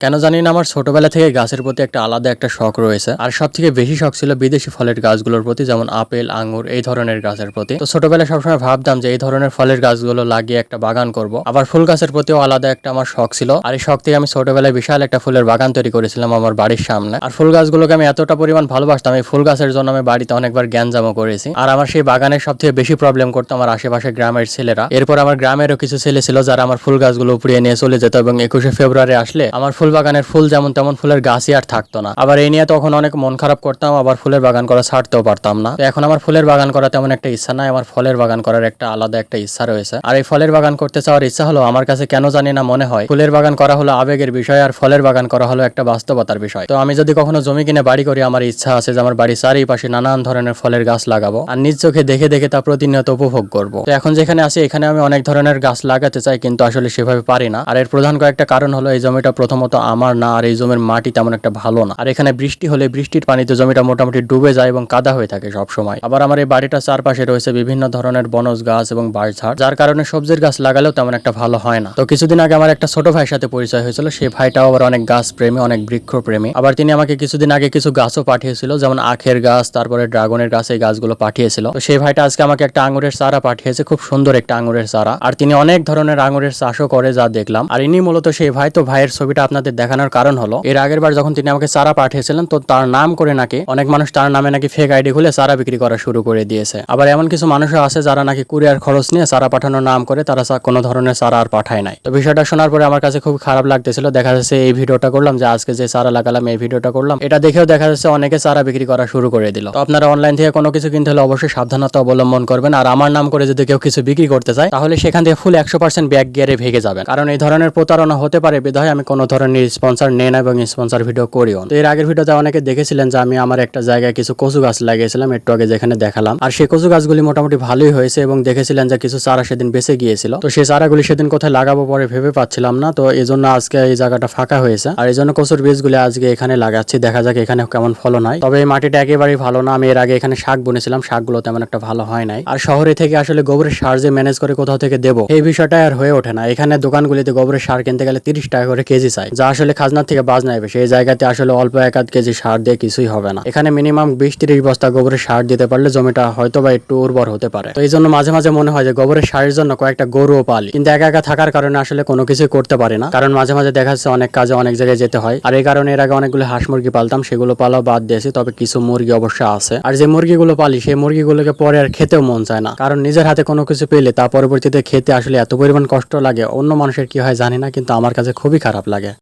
কেন জানি না, আমার ছোটবেলা থেকে গাছের প্রতি একটা আলাদা একটা শখ রয়েছে। আর সব থেকে বেশি শখ ছিল বিদেশি ফলের গাছগুলোর প্রতি, যেমন আপেল আঙ্গুর এই ধরনের গাছের প্রতি। তো ছোটবেলায় সবসময় ভাবতাম যে এই ধরনের ফলের গাছগুলো লাগিয়ে একটা বাগান করব। আবার ফুল গাছের প্রতিও আলাদা একটা আমার শখ ছিল। আর এই শখ থেকে আমি ছোটবেলায় বিশাল একটা ফুলের বাগান তৈরি করেছিলাম আমার বাড়ির সামনে। আর ফুল গাছগুলোকে আমি এতটা পরিমাণ ভালোবাসতাম, এই ফুল গাছের জন্য আমি বাড়িতে অনেকবার জ্ঞানজামও করেছি। আর আমার সেই বাগানের সব থেকে বেশি প্রবলেম করতো আমার আশেপাশে গ্রামের ছেলেরা। এরপর আমার গ্রামেরও কিছু ছেলে ছিল যারা আমার ফুল গাছগুলো উপড়িয়ে নিয়ে চলে যেত এবং একুশে ফেব্রুয়ারি আসলে আমার ফুল বাগানের ফুল যেমন তেমন ফুলের গাছই আর থাকতো না। আবার এই নিয়ে তখন অনেক মন খারাপ করতাম, আবার ফুলের বাগান করা ছাড়তেও পারতাম না। এখন আমার ফুলের বাগান করা তেমন একটা ইচ্ছা নাই, আমার ফলের বাগান করার একটা আলাদা একটা ইচ্ছা রয়েছে। আর এই ফলের বাগান করতে চাওয়ার ইচ্ছা হলো, আমার কাছে কেন জানি না মনে হয়, ফুলের বাগান করা হলো আবেগের বিষয় আর ফলের বাগান করা হলো একটা বাস্তবতার বিষয়। তো আমি যদি কখনো জমি কিনে বাড়ি করি, আমার ইচ্ছা আছে যে আমার বাড়ির চারিপাশে নানান ধরনের ফলের গাছ লাগাবো আর নিজ চোখে দেখে দেখে তা প্রতিনিয়ত উপভোগ করব। তো এখন যেখানে আছি, এখানে আমি অনেক ধরনের গাছ লাগাতে চাই, কিন্তু আসলে সেভাবে পারি না। আর এর প্রধান কয়েকটা কারণ হলো, এই জমিটা প্রথমত আমার না, আর এই জমির মাটি তেমন একটা ভালো না। আর এখানে বৃষ্টি হলে বৃষ্টির পানিতে জমিটা মোটামুটি ডুবে যায় এবং কাদা হয়ে থাকে সব সময় আবার আমার এই বাড়িটার চারপাশে রয়েছে বিভিন্ন ধরনের বনজ গাছ এবং বাঁশঝাড়, যার কারণে সবজির গাছ লাগালেও তেমন একটা ভালো হয় না। তো কিছুদিন আগে আমার একটা ছোট ভাইয়ের সাথে পরিচয় হয়েছিল। সেই ভাইটাও আবার অনেক গাছ প্রেমী অনেক বৃক্ষ প্রেমী আবার তিনি আমাকে কিছুদিন আগে কিছু গাছও পাঠিয়েছিল, যেমন আখের গাছ, তারপরে ড্রাগনের গাছ, এই গাছগুলো পাঠিয়েছিল। তো সেই ভাইটা আজকে আমাকে একটা আঙুরের চারা পাঠিয়েছে, খুব সুন্দর একটা আঙুরের চারা। আর তিনি অনেক ধরনের আঙুরের চাষও করে, যা দেখলাম। আর ইনি মূলত সেই ভাই, তো ভাইয়ের ছবিটা আপনাদের দেখানোর কারণ হলো, এর আগের বার যখন তিনি আমাকে চারা পাঠিয়েছিলেন, তো তার নাম করে নাকি অনেক মানুষ তার নামে নাকি ফেক আইডি খুলে চারা বিক্রি করা শুরু করে দিয়েছে। আবার এমন কিছু মানুষও আছে যারা নাকি কুরিয়ার খরচ নিয়ে চারা পাঠানোর নাম করে তারা কোনো ধরনের চারা আর পাঠায় নাই। তো বিষয়টা শোনার পরে আমার কাছে খুব খারাপ লাগতেছিল। দেখা যাচ্ছে এই ভিডিওটা করলাম যে আজকে যে চারা লাগালাম এই ভিডিওটা করলাম, এটা দেখেও দেখা যাচ্ছে অনেকে চারা বিক্রি করা শুরু করে দিল। তো আপনারা অনলাইন থেকে কোনো কিছু কিনতে হলে অবশ্যই সাবধানতা অবলম্বন করবেন। আর আমার নাম করে যদি কেউ কিছু বিক্রি করতে চায়, তাহলে সেখান থেকে ফুল একশো পার্সেন্ট ব্যাগ গিয়ারে ভেঙে যাবেন। কারণ এই ধরনের প্রতারণা হতে পারে বিধায় আমি কোনো ধরনের স্পন্সর নেই না এবং স্পন্সর ভিডিও করিও। তো এর আগের ভিডিওতে অনেকে দেখেছিলেন যে আমি আমার একটা জায়গায় কিছু কচু গাছ লাগিয়েছিলাম, একটু আগে যেখানে দেখালাম। আর সেই কচু গাছগুলি মোটামুটি ভালোই হয়েছে এবং দেখেছিলেন যে কিছু চারা সেদিন বেঁচে গিয়েছিল। তো সেই চারাগুলি সেদিন কোথায় লাগাবো পরে ভেবে পাচ্ছিলাম না। তো এই জন্য আজকে এই জায়গাটা ফাঁকা হয়েছে। আর এই জন্য কচুর বীজগুলি আজকে এখানে লাগাচ্ছি। দেখা যাক এখানে কেমন ফলন হয়। তবে এই মাটিটা একেবারেই ভালো না। আমি এর আগে এখানে শাক বুনেছিলাম। শাকগুলো তেমন একটা ভালো হয় নাই। আর শহরে থেকে আসলে গোবরের সার যে ম্যানেজ করে কোথাও থেকে দেবো, এই বিষয়টা আর হয়ে ওঠে না। এখানে দোকানগুলিতে গোবরের সার কিনতে গেলে তিরিশ টাকা করে কেজি চাই। যা আসলে খাজনার থেকে বাজ নাই সেই জায়গাতে আসলে অল্প এক আধ কেজি সার দিয়ে কিছুই হবে না। এখানে মিনিমাম বিশ তিরিশ বস্তা গোবরের সার দিতে পারলে জমিটা হয়তো বা একটু উর্বর হতে পারে। তো এই জন্য মাঝে মাঝে মনে হয় যে গোবরের সারের জন্য কয়েকটা গরুও পালি। কিন্তু একা একা থাকার কারণে আসলে কোনো কিছুই করতে পারি না। কারণ মাঝে মাঝে দেখা যাচ্ছে অনেক কাজে অনেক জায়গায় যেতে হয়। আর এই কারণে এর আগে অনেকগুলো হাঁস মুরগি পালতাম, সেগুলো পালাও বাদ দিয়েছি। তবে কিছু মুরগি অবশ্য আছে। আর যে মুরগিগুলো পালি, সেই মুরগিগুলোকে পরে আর খেতেও মন চায় না। কারণ নিজের হাতে কোনো কিছু পেলে তা পরবর্তীতে খেতে আসলে এত পরিমাণ কষ্ট লাগে, অন্য মানুষের কি হয় জানি না, কিন্তু আমার কাছে খুবই খারাপ লাগে।